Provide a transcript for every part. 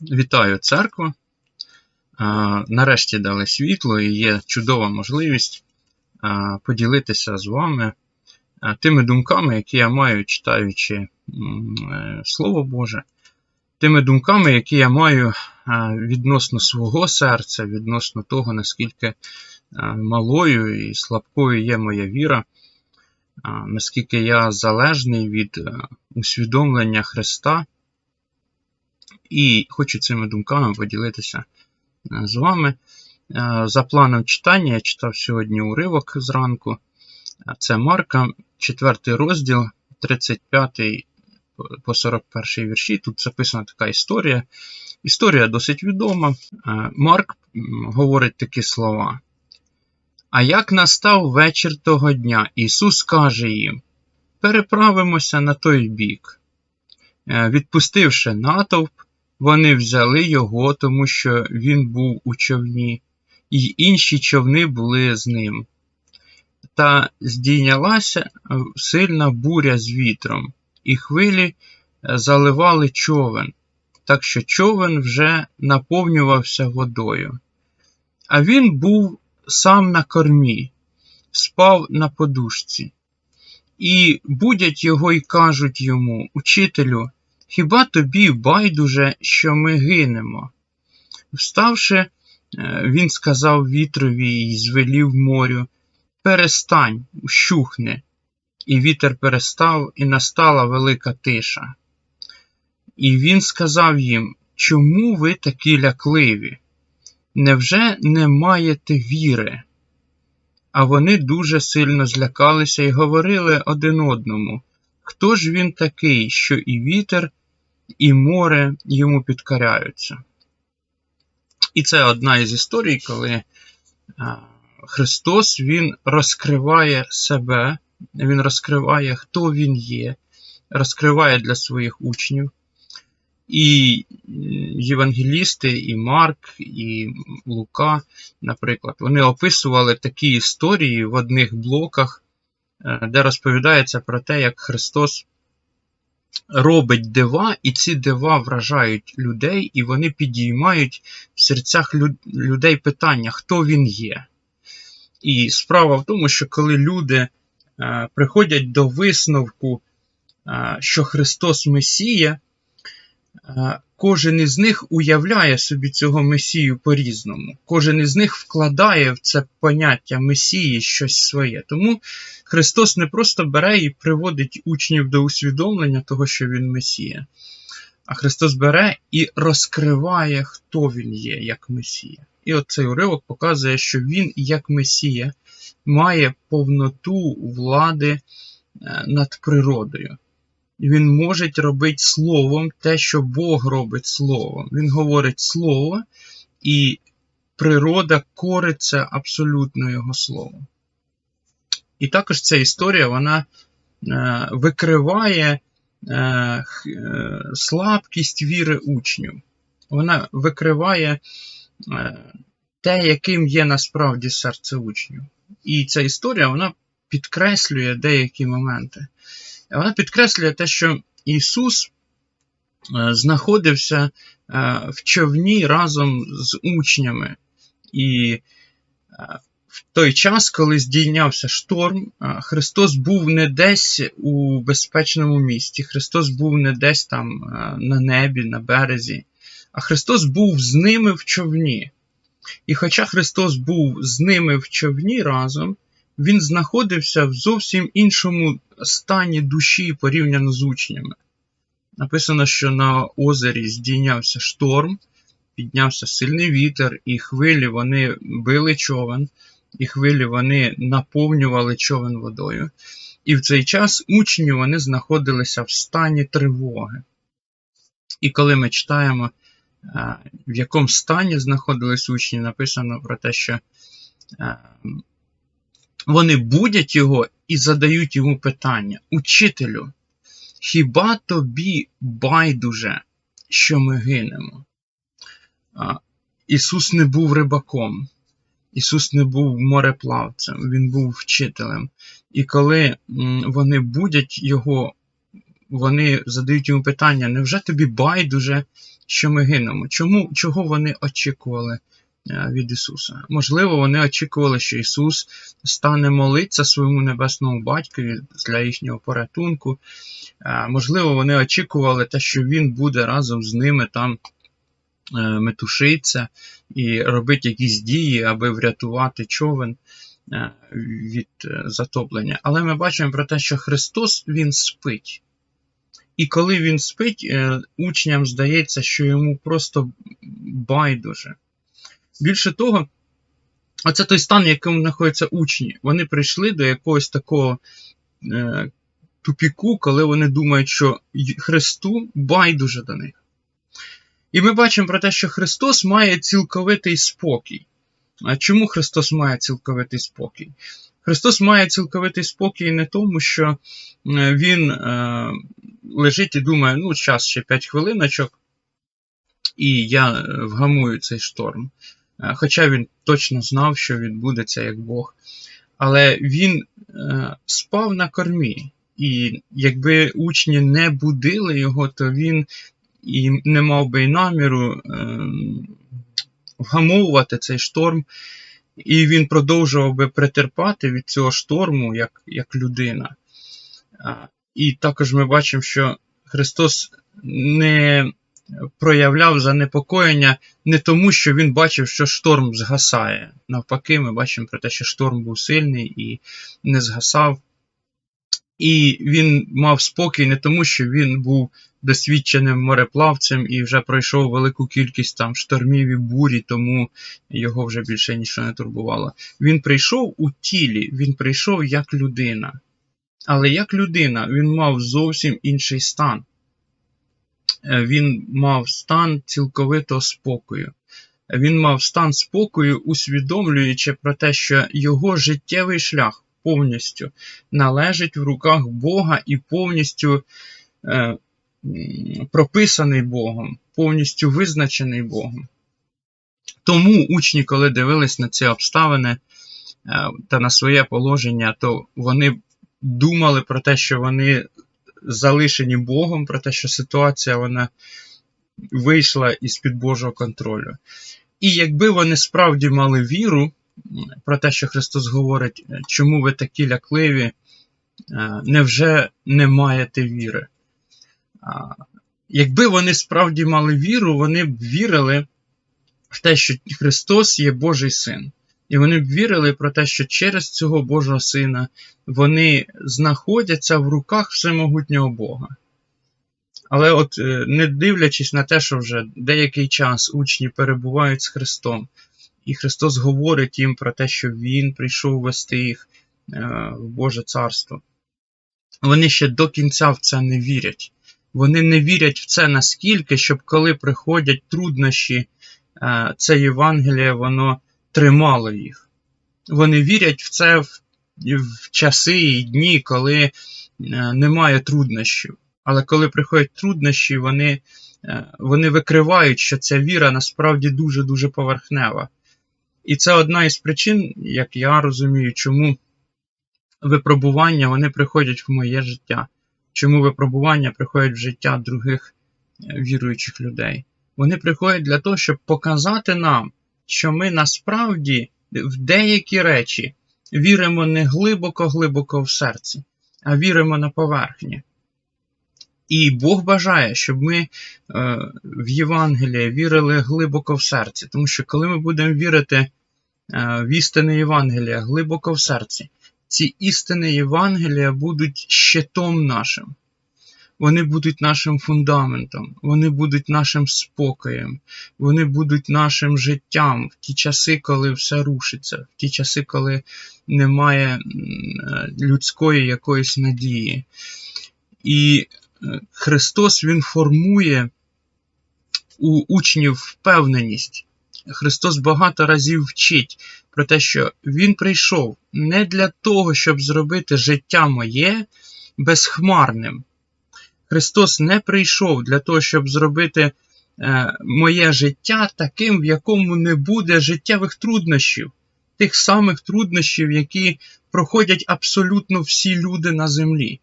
Вітаю церкву. Нарешті дали світло і є чудова можливість поділитися з вами тими думками, які я маю, читаючи е, Слово Боже, тими думками, які я маю відносно свого серця, відносно того, наскільки малою і слабкою є моя віра, наскільки я залежний від усвідомлення Христа. І хочу цими думками поділитися е, з вами. Е, За планом читання я читав сьогодні уривок зранку. Е, Це Марка, 4 розділ, 35 по 41 вірші. Тут записана така історія. Історія досить відома. Марк говорить такі слова. А як настав вечір того дня, Ісус каже їм: Переправимося на той бік. Відпустивши натовп, вони взяли його, тому що він був у човні, і інші човни були з ним. Та здійнялася сильна буря з вітром, і хвилі заливали човен, так що човен вже наповнювався водою. А він був сам на кормі, спав на подушці. І будять його й кажуть йому, Учителю, Хіба тобі байдуже, що ми гинемо? Вставши, він сказав вітрові й звелів морю Перестань, щухни. І вітер перестав, і настала велика тиша. І він сказав їм, чому ви такі лякливі? Невже не маєте віри? А вони дуже сильно злякалися і говорили один одному Хто ж він такий, що і вітер, і море йому підкоряються? І це одна із історій, коли Христос Він розкриває себе, Він розкриває, хто Він є, розкриває для своїх учнів. І євангелісти, і Марк, і Лука, наприклад, вони описували такі історії в одних блоках. Е, де розповідається про те, як Христос робить дива, і ці дива вражають людей, і вони підіймають в серцях людей питання, хто він є. І справа в тому, що коли люди е, приходять до висновку, е, що Христос Месія, кожен із них уявляє собі цього Месію по-різному. Кожен із них вкладає в це поняття Месії щось своє. Тому Христос не просто бере і приводить учнів до усвідомлення того, що Він Месія, а Христос бере і розкриває, хто Він є, як Месія. І от цей уривок показує, що Він, як Месія, має повноту влади е, над природою. Він може робити словом те, що Бог робить словом. Він говорить слово, і природа кориться абсолютно його словом. І також ця історія вона е, викриває е, е, слабкість віри учнів. Вона викриває те, яким є насправді серце учнів. І ця історія вона підкреслює деякі моменти. Вона підкреслює те, що Ісус е, знаходився е, в човні разом з учнями. І е, в той час, коли здійнявся шторм, Христос був не десь у безпечному місті, Христос був не десь там на небі, на березі, а Христос був з ними в човні. І хоча Христос був з ними в човні разом, він знаходився в зовсім іншому стані душі порівняно з учнями. Написано, що на озері здійнявся шторм, піднявся сильний вітер, і хвилі вони били човен, і хвилі вони наповнювали човен водою. І в цей час учні вони знаходилися в стані тривоги. І коли ми читаємо, е, в якому стані знаходились учні, написано про те, що е, вони будять його і задають йому питання: Учителю, хіба тобі байдуже, що ми гинемо? Ісус не був рибаком, Ісус не був мореплавцем, Він був вчителем. І коли вони будять Його, вони задають йому питання: невже тобі байдуже, що ми гинемо. Чому, Чого вони очікували від Ісуса? Можливо, вони очікували, що Ісус стане молитися своєму небесному батькові для їхнього порятунку. Е, Можливо, вони очікували те, що Він буде разом з ними там е, метушиться і робити якісь дії, аби врятувати човен е, від е, затоплення. Але ми бачимо про те, що Христос Він спить. І коли він спить, е, учням здається, що йому просто байдуже. Більше того, оце той стан, в якому знаходяться учні. Вони прийшли до якогось такого е, тупіку, коли вони думають, що Христу байдуже до них. І ми бачимо про те, що Христос має цілковитий спокій. А чому Христос має цілковитий спокій? Христос має цілковитий спокій не тому, що е, Він е, лежить і думає, ну, час ще 5 хвилиночок, і я е, вгамую цей шторм. Е, Хоча він точно знав, що відбудеться як Бог. Але він е, спав на кормі. І якби учні не будили його, то він і не мав би й наміру е, вгамовувати цей шторм, і він продовжував би претерпати від цього шторму як, як людина. І також ми бачимо, що Христос не проявляв занепокоєння не тому, що він бачив, що шторм згасає. Навпаки, ми бачимо про те, що шторм був сильний і не згасав. І він мав спокій не тому, що він був досвідченим мореплавцем і вже пройшов велику кількість там штормів і бурі, тому його вже більше нічого не турбувало. Він прийшов у тілі, він прийшов як людина. Але як людина він мав зовсім інший стан. Е, Він мав стан цілковитого спокою. Він мав стан спокою, усвідомлюючи про те, що його життєвий шлях повністю належить в руках Бога і повністю е, прописаний Богом, повністю визначений Богом. Тому учні, коли дивились на ці обставини е, та на своє положення, то вони думали про те, що вони залишені Богом, про те, що ситуація вона вийшла із-під Божого контролю. І якби вони справді мали віру, про те, що Христос говорить, е, чому ви такі лякливі, е, невже не маєте віри? Якби вони справді мали віру, вони б вірили в те, що Христос є Божий син. І вони вірили про те, що через цього Божого Сина вони знаходяться в руках всемогутнього Бога. Але от е, не дивлячись на те, що вже деякий час учні перебувають з Христом, і Христос говорить їм про те, що Він прийшов вести їх е, в Боже Царство, вони ще до кінця в це не вірять. Вони не вірять в це наскільки, щоб коли приходять труднощі, е, це Євангеліє, воно тримало їх. Вони вірять в це в, в часи і дні, коли е, немає труднощів. Але коли приходять труднощі, вони, е, вони викривають, що ця віра насправді дуже-дуже поверхнева. І це одна із причин, як я розумію, чому випробування вони приходять в моє життя. Чому випробування приходять в життя других е, віруючих людей. Вони приходять для того, щоб показати нам, що ми насправді в деякі речі віримо не глибоко-глибоко в серці, а віримо на поверхні. І Бог бажає, щоб ми е, в Євангеліє вірили глибоко в серці. Тому що коли ми будемо вірити е, в істини Євангелія глибоко в серці, ці істини Євангелія будуть щитом нашим. Вони будуть нашим фундаментом, вони будуть нашим спокоєм, вони будуть нашим життям в ті часи, коли все рушиться, в ті часи, коли немає е, людської якоїсь надії. І е, Христос Він формує у учнів впевненість. Христос багато разів вчить про те, що Він прийшов не для того, щоб зробити життя моє безхмарним. Христос не прийшов для того, щоб зробити е, моє життя таким, в якому не буде життєвих труднощів, тих самих труднощів, які проходять абсолютно всі люди на землі.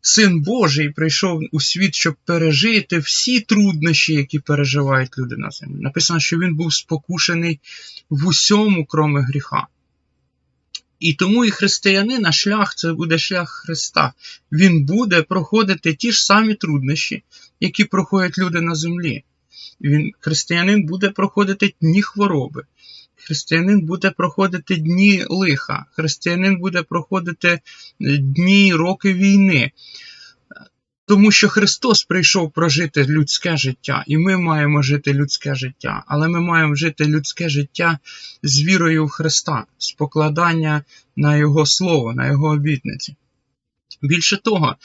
Син Божий прийшов у світ, щоб пережити всі труднощі, які переживають люди на землі. Написано, що він був спокушений в усьому, кроме гріха. І тому і християнина шлях це буде шлях Христа. Він буде проходити ті ж самі труднощі, які проходять люди на землі. Він, Християнин буде проходити дні хвороби. Християнин буде проходити дні лиха, християнин буде проходити дні роки війни. Тому що Христос прийшов прожити людське життя, і ми маємо жити людське життя, але ми маємо жити людське життя з вірою в Христа, з покладання на Його Слово, на Його обітниці. Більше того,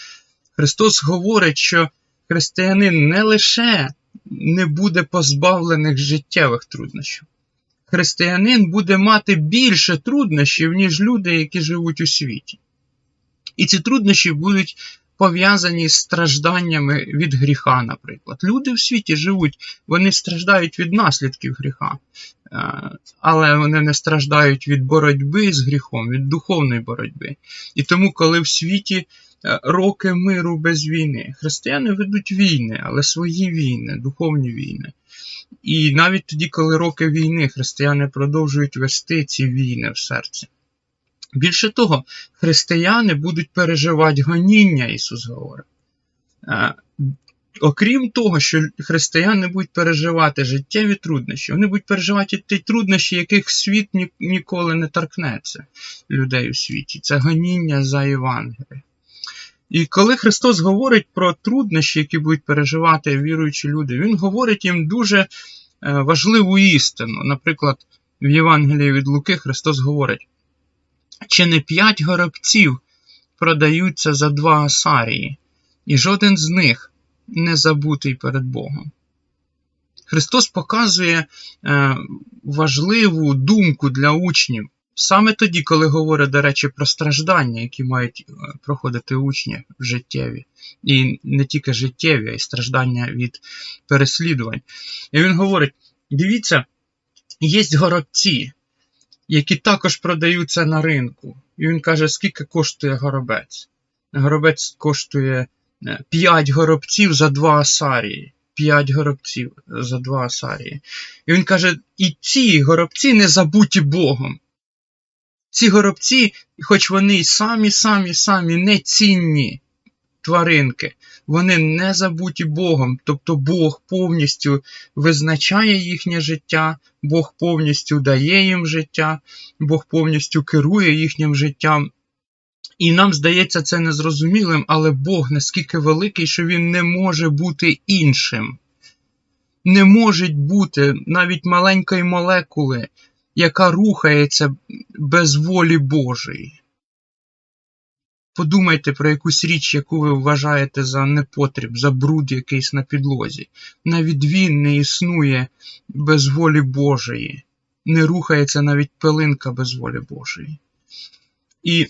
Христос говорить, що християнин не лише не буде позбавлених життєвих труднощів, християнин буде мати більше труднощів, ніж люди, які живуть у світі. І ці труднощі будуть пов'язані з стражданнями від гріха, наприклад. Люди в світі живуть, вони страждають від наслідків гріха, е, але вони не страждають від боротьби з гріхом, від духовної боротьби. І тому, коли в світі е, роки миру без війни, християни ведуть війни, але свої війни, духовні війни. І навіть тоді, коли роки війни, християни продовжують вести ці війни в серці. Більше того, християни будуть переживати гоніння, Ісус говорить. Е, окрім того, що християни будуть переживати життєві труднощі, вони будуть переживати ті труднощі, яких світ ніколи не торкнеться людей у світі. Це гоніння за Євангеліє. І коли Христос говорить про труднощі, які будуть переживати віруючі люди, Він говорить їм дуже е, важливу істину. Наприклад, в Євангелії від Луки Христос говорить, чи не п'ять горобців продаються за два асарії, і жоден з них не забутий перед Богом. Христос показує е, важливу думку для учнів саме тоді, коли говорить, до речі, про страждання, які мають е, проходити учні життєві. І не тільки життєві, а й страждання від переслідувань. І він говорить: дивіться, є горобці, які також продаються на ринку. І він каже, скільки коштує горобець. Горобець коштує 5 горобців за 2 асарії. 5 горобців за 2 асарії. І він каже: і ці горобці не забуті Богом. Ці горобці, хоч вони самі, самі, самі не цінні тваринки, вони не забуті Богом. Тобто Бог повністю визначає їхнє життя, Бог повністю дає їм життя, Бог повністю керує їхнім життям. І нам здається це незрозумілим, але Бог наскільки великий, що Він не може бути іншим. Не може бути навіть маленької молекули, яка рухається без волі Божої. Подумайте про якусь річ, яку ви вважаєте за непотріб, за бруд якийсь на підлозі. Навіть він не існує без волі Божої, не рухається навіть пилинка без волі Божої. І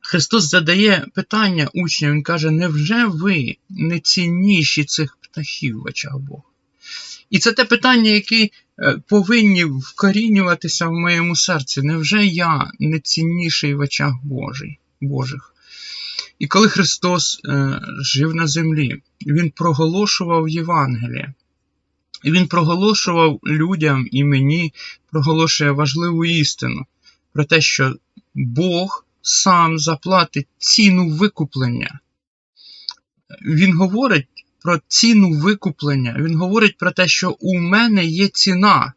Христос задає питання учням, Він каже: невже ви не цінніші цих птахів в очах Бога? І це те питання, яке повинні вкорінюватися в моєму серці. Невже я не цінніший в очах Божий, Божих? І коли Христос е, жив на землі, Він проголошував Євангеліє. Він проголошував людям і мені, проголошує важливу істину про те, що Бог сам заплатить ціну викуплення. Він говорить про ціну викуплення. Він говорить про те, що у мене є ціна.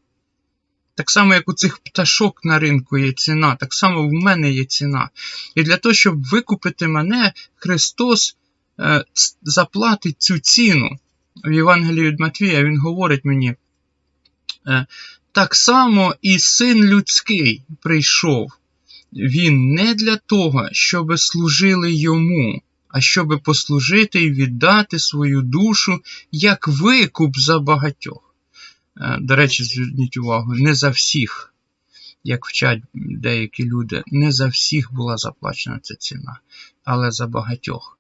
Так само, як у цих пташок на ринку є ціна, так само в мене є ціна. І для того, щоб викупити мене, Христос е, заплатить цю ціну. В Євангелії від Матвія Він говорить мені. Е, так само і син людський прийшов. Він не для того, щоб служили йому, а щоб послужити і віддати свою душу як викуп за багатьох. Е, до речі, зверніть увагу, не за всіх, як вчать деякі люди, не за всіх була заплачена ця ціна, але за багатьох.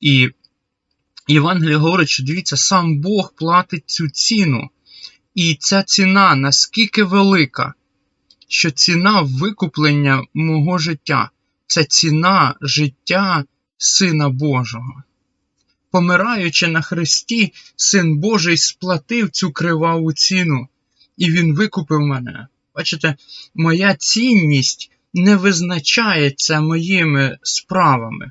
І Євангеліє говорить, що дивіться, сам Бог платить цю ціну. І ця ціна наскільки велика, що ціна викуплення мого життя це ціна життя Сина Божого. Помираючи на хресті, Син Божий сплатив цю криваву ціну, і Він викупив мене. Бачите, моя цінність не визначається моїми справами.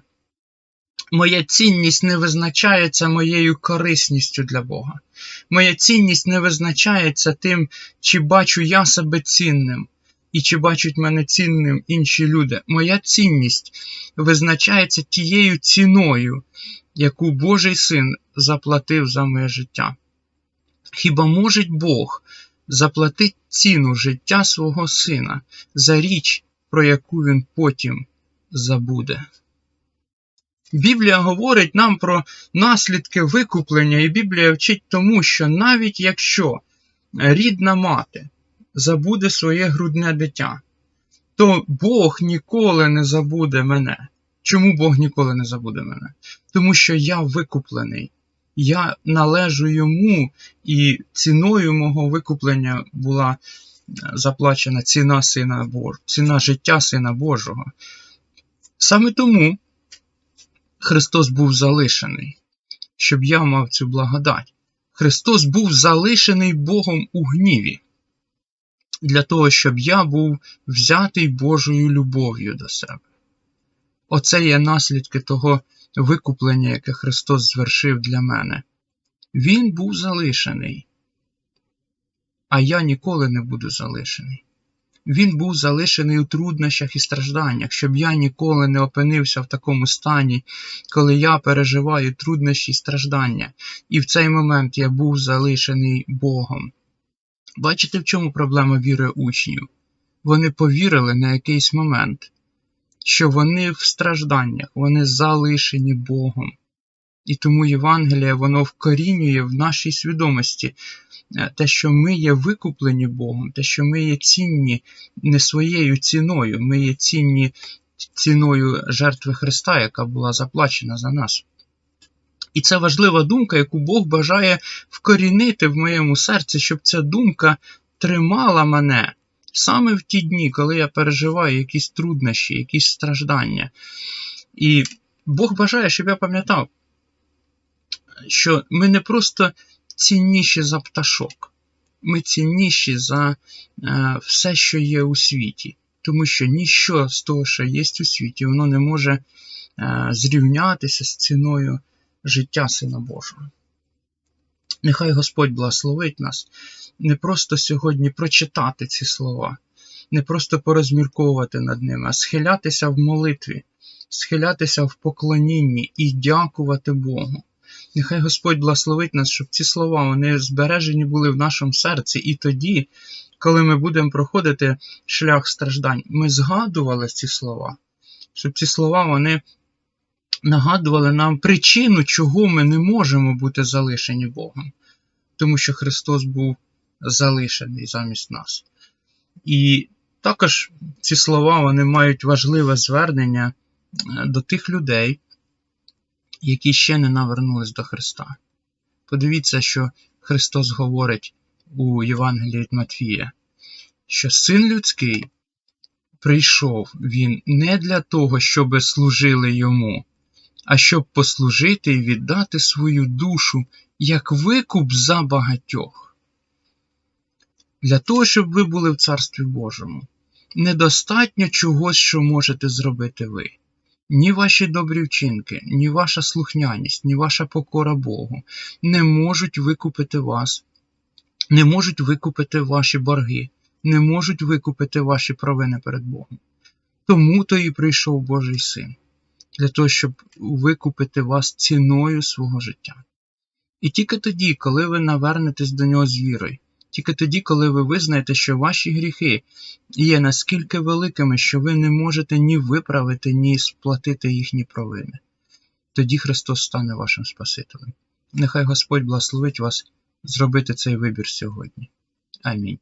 Моя цінність не визначається моєю корисністю для Бога. Моя цінність не визначається тим, чи бачу я себе цінним, і чи бачать мене цінним інші люди. Моя цінність визначається тією ціною, яку Божий син заплатив за моє життя. Хіба може Бог заплатити ціну життя свого сина за річ, про яку він потім забуде? Біблія говорить нам про наслідки викуплення, і Біблія вчить тому, що навіть якщо рідна мати забуде своє грудне дитя, то Бог ніколи не забуде мене. Чому Бог ніколи не забуде мене? Тому що я викуплений, я належу йому, і ціною мого викуплення була заплачена ціна Сина Божого, ціна життя Сина Божого. Саме тому Христос був залишений, щоб я мав цю благодать. Христос був залишений Богом у гніві, для того, щоб я був взятий Божою любов'ю до себе. Оце є наслідки того викуплення, яке Христос звершив для мене. Він був залишений, а я ніколи не буду залишений. Він був залишений у труднощах і стражданнях, щоб я ніколи не опинився в такому стані, коли я переживаю труднощі і страждання, і в цей момент я був залишений Богом. Бачите, в чому проблема віри учнів? Вони повірили на якийсь момент, що вони в стражданнях, вони залишені Богом. І тому Євангеліє воно вкорінює в нашій свідомості е, те, що ми є викуплені Богом, те, що ми є цінні не своєю ціною, ми є цінні ціною жертви Христа, яка була заплачена за нас. І це важлива думка, яку Бог бажає вкорінити в моєму серці, щоб ця думка тримала мене саме в ті дні, коли я переживаю якісь труднощі, якісь страждання. І Бог бажає, щоб я пам'ятав, що ми не просто цінніші за пташок, ми цінніші за е, все, що є у світі. Тому що ніщо з того, що є у світі, воно не може е, зрівнятися з ціною життя Сина Божого. Нехай Господь благословить нас не просто сьогодні прочитати ці слова, не просто порозмірковувати над ними, а схилятися в молитві, схилятися в поклонінні і дякувати Богу. Нехай Господь благословить нас, щоб ці слова вони збережені були в нашому серці, і тоді, коли ми будемо проходити шлях страждань, ми згадували ці слова, щоб ці слова вони нагадували нам причину, чого ми не можемо бути залишені Богом, тому що Христос був залишений замість нас. І також ці слова вони мають важливе звернення е, до тих людей, які ще не навернулись до Христа. Подивіться, що Христос говорить у Євангелії від Матфія, що син людський прийшов він не для того, щоб служили йому, а щоб послужити і віддати свою душу як викуп за багатьох. Для того, щоб ви були в Царстві Божому, недостатньо чогось, що можете зробити ви. Ні ваші добрі вчинки, ні ваша слухняність, ні ваша покора Богу не можуть викупити вас, не можуть викупити ваші борги, не можуть викупити ваші провини перед Богом. Тому то і прийшов Божий син, для того, щоб викупити вас ціною свого життя. І тільки тоді, коли ви навернетесь до нього з вірою, тільки тоді, коли ви визнаєте, що ваші гріхи є наскільки великими, що ви не можете ні виправити, ні сплатити їхні провини, тоді Христос стане вашим Спасителем. Нехай Господь благословить вас зробити цей вибір сьогодні. Амінь.